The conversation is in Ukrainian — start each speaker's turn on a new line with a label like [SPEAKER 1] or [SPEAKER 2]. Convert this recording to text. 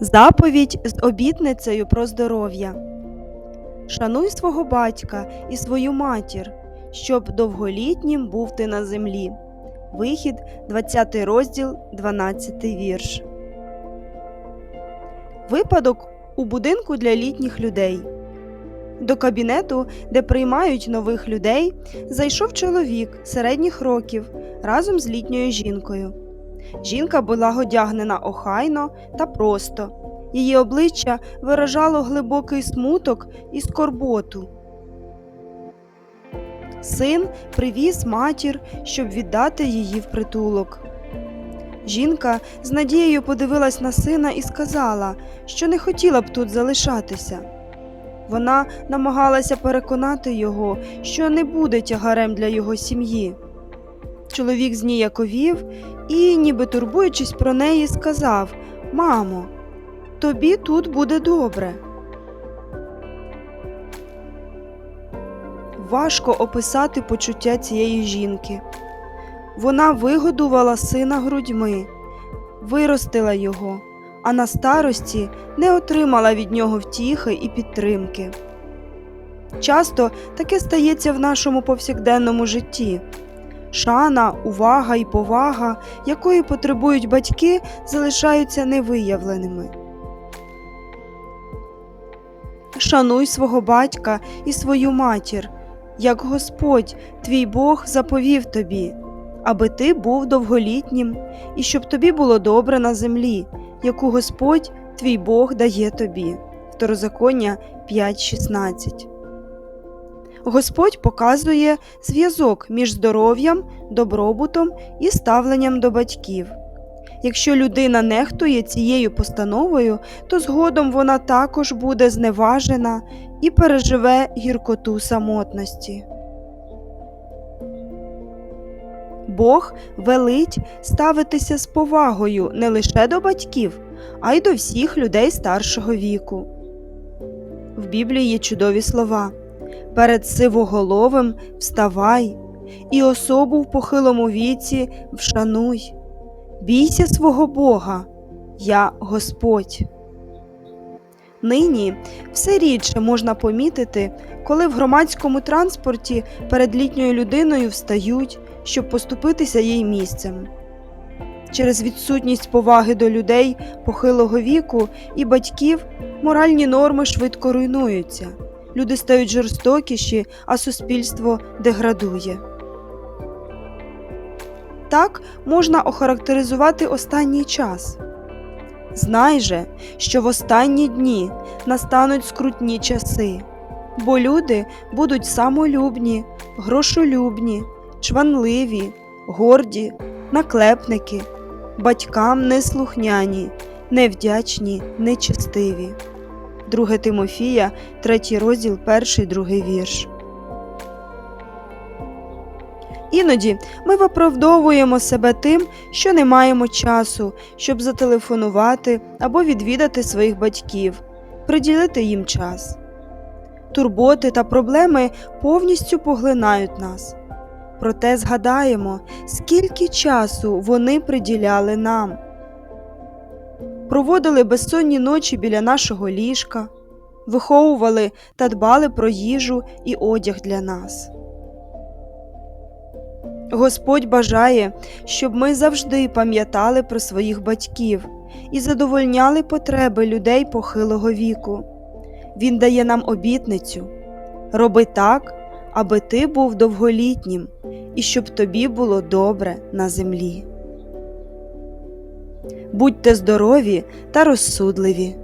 [SPEAKER 1] Заповідь з обітницею про здоров'я. Шануй свого батька і свою матір, щоб довголітнім був ти на землі. Вихід, 20 розділ, 12 вірш. Випадок у будинку для літніх людей. До кабінету, де приймають нових людей, зайшов чоловік середніх років разом з літньою жінкою. Жінка була одягнена охайно та просто. Її обличчя виражало глибокий смуток і скорботу. Син привіз матір, щоб віддати її в притулок. Жінка з надією подивилась на сина і сказала, що не хотіла б тут залишатися. Вона намагалася переконати його, що не буде тягарем для його сім'ї. Чоловік зніяковів і, ніби турбуючись про неї, сказав Мамо, тобі тут буде добре. Важко описати почуття цієї жінки. Вона вигодувала сина грудьми, виростила його, а на старості не отримала від нього втіхи і підтримки. Часто таке стається в нашому повсякденному житті. Шана, увага і повага, якої потребують батьки, залишаються невиявленими. Шануй свого батька і свою матір, як Господь, твій Бог, заповів тобі, аби ти був довголітнім і щоб тобі було добре на землі, яку Господь, твій Бог, дає тобі. Второзаконня 5.16 Господь показує зв'язок між здоров'ям, добробутом і ставленням до батьків. Якщо людина нехтує цією постановою, то згодом вона також буде зневажена і переживе гіркоту самотності. Бог велить ставитися з повагою не лише до батьків, а й до всіх людей старшого віку. В Біблії є чудові слова перед сивоголовим вставай, і особу в похилому віці вшануй. Бійся свого Бога, я Господь. Нині все рідше можна помітити, коли в громадському транспорті перед літньою людиною встають, щоб поступитися їй місцем. Через відсутність поваги до людей похилого віку і батьків моральні норми швидко руйнуються люди стають жорстокіші, а суспільство деградує. Так можна охарактеризувати останній час. Знай же, що в останні дні настануть скрутні часи, бо люди будуть самолюбні, грошолюбні, чванливі, горді, наклепники, батькам неслухняні, невдячні, нечестиві. 2 Тимофія, 3 розділ, 1, 2 вірш. Іноді ми виправдовуємо себе тим, що не маємо часу, щоб зателефонувати або відвідати своїх батьків, приділити їм час. Турботи та проблеми повністю поглинають нас. Проте згадаємо, скільки часу вони приділяли нам проводили безсонні ночі біля нашого ліжка, виховували та дбали про їжу і одяг для нас. Господь бажає, щоб ми завжди пам'ятали про своїх батьків і задовольняли потреби людей похилого віку. Він дає нам обітницю роби так, аби ти був довголітнім і щоб тобі було добре на землі. Будьте здорові та розсудливі.